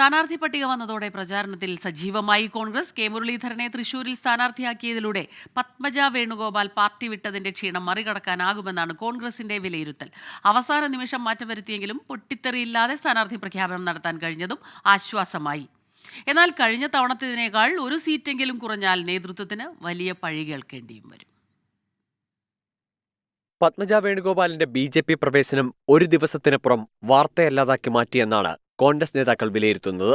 സ്ഥാനാർത്ഥി പട്ടിക വന്നതോടെ പ്രചാരണത്തിൽ സജീവമായി കോൺഗ്രസ്. കെ മുരളീധരനെ തൃശൂരിൽ സ്ഥാനാർത്ഥിയാക്കിയതിലൂടെ പത്മജ വേണുഗോപാൽ പാർട്ടി വിട്ടതിന്റെ ക്ഷീണം മറികടക്കാനാകുമെന്നാണ് കോൺഗ്രസിന്റെ വിലയിരുത്തൽ. അവസാന നിമിഷം മാറ്റം വരുത്തിയെങ്കിലും പൊട്ടിത്തെറിയില്ലാതെ സ്ഥാനാർത്ഥി പ്രഖ്യാപനം നടത്താൻ കഴിഞ്ഞതും ആശ്വാസമായി. എന്നാൽ കഴിഞ്ഞ തവണത്തേതിനേക്കാൾ ഒരു സീറ്റെങ്കിലും കുറഞ്ഞാൽ നേതൃത്വത്തിന് വലിയ പഴി കേൾക്കേണ്ടിയും വരും. പത്മജ വേണുഗോപാലിന്റെ ബി ജെ പി പ്രവേശനം ഒരു ദിവസത്തിനപ്പുറം വാർത്തയല്ലാതാക്കി മാറ്റിയെന്നാണ് കോൺഗ്രസ് നേതാക്കൾ വിലയിരുത്തുന്നത്.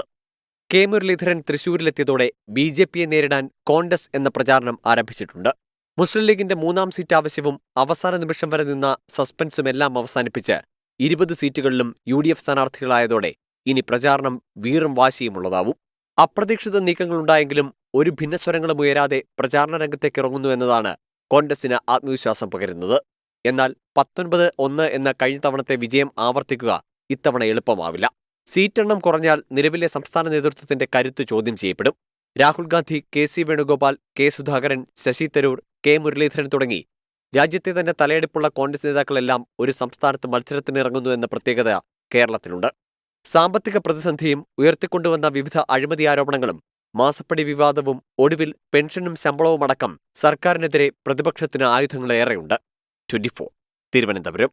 കെ മുരളീധരൻ തൃശൂരിലെത്തിയതോടെ ബി ജെ പിയെ നേരിടാൻ കോൺഗ്രസ് എന്ന പ്രചാരണം ആരംഭിച്ചിട്ടുണ്ട്. മുസ്ലിം ലീഗിന്റെ മൂന്നാം സീറ്റ് ആവശ്യവും അവസാന നിമിഷം വരെ നിന്ന സസ്പെൻസും എല്ലാം അവസാനിപ്പിച്ച് ഇരുപത് സീറ്റുകളിലും യു ഡി എഫ് സ്ഥാനാർത്ഥികളായതോടെ ഇനി പ്രചാരണം വീറും വാശിയുമുള്ളതാവും. അപ്രതീക്ഷിത നീക്കങ്ങളുണ്ടായെങ്കിലും ഒരു ഭിന്നസ്വരങ്ങളും ഉയരാതെ പ്രചാരണ രംഗത്തേക്ക് ഇറങ്ങുന്നു എന്നതാണ് കോൺഗ്രസിന് ആത്മവിശ്വാസം പകരുന്നത്. എന്നാൽ പത്തൊൻപത് ഒന്ന് എന്ന കഴിഞ്ഞ തവണത്തെ വിജയം ആവർത്തിക്കുക ഇത്തവണ എളുപ്പമാവില്ല. സീറ്റെണ്ണം കുറഞ്ഞാൽ നിലവിലെ സംസ്ഥാന നേതൃത്വത്തിന്റെ കരുത്ത് ചോദ്യം ചെയ്യപ്പെടും. Rahul Gandhi K C Venugopal K Sudhakaran Shashi Tharoor K Muraleedharan തുടങ്ങി. രാജ്യത്തെ തന്നെ തലയെടുപ്പുള്ള കോൺഗ്രസ് നേതാക്കളെല്ലാം ഒരു സംസ്ഥാനത്ത് മത്സരത്തിനിറങ്ങുന്നു എന്ന പ്രത്യേകത കേരളത്തിലുണ്ട്. സാമ്പത്തിക പ്രതിസന്ധിയും ഉയർത്തിക്കൊണ്ടുവന്ന വിവിധ അഴിമതി ആരോപണങ്ങളും മാസപ്പടി വിവാദവും ഒടുവിൽ പെൻഷനും ശമ്പളവുമടക്കം സർക്കാരിനെതിരെ പ്രതിപക്ഷത്തിന് ആയുധങ്ങളേറെയുണ്ട്. Twenty four. തിരുവനന്തപുരം.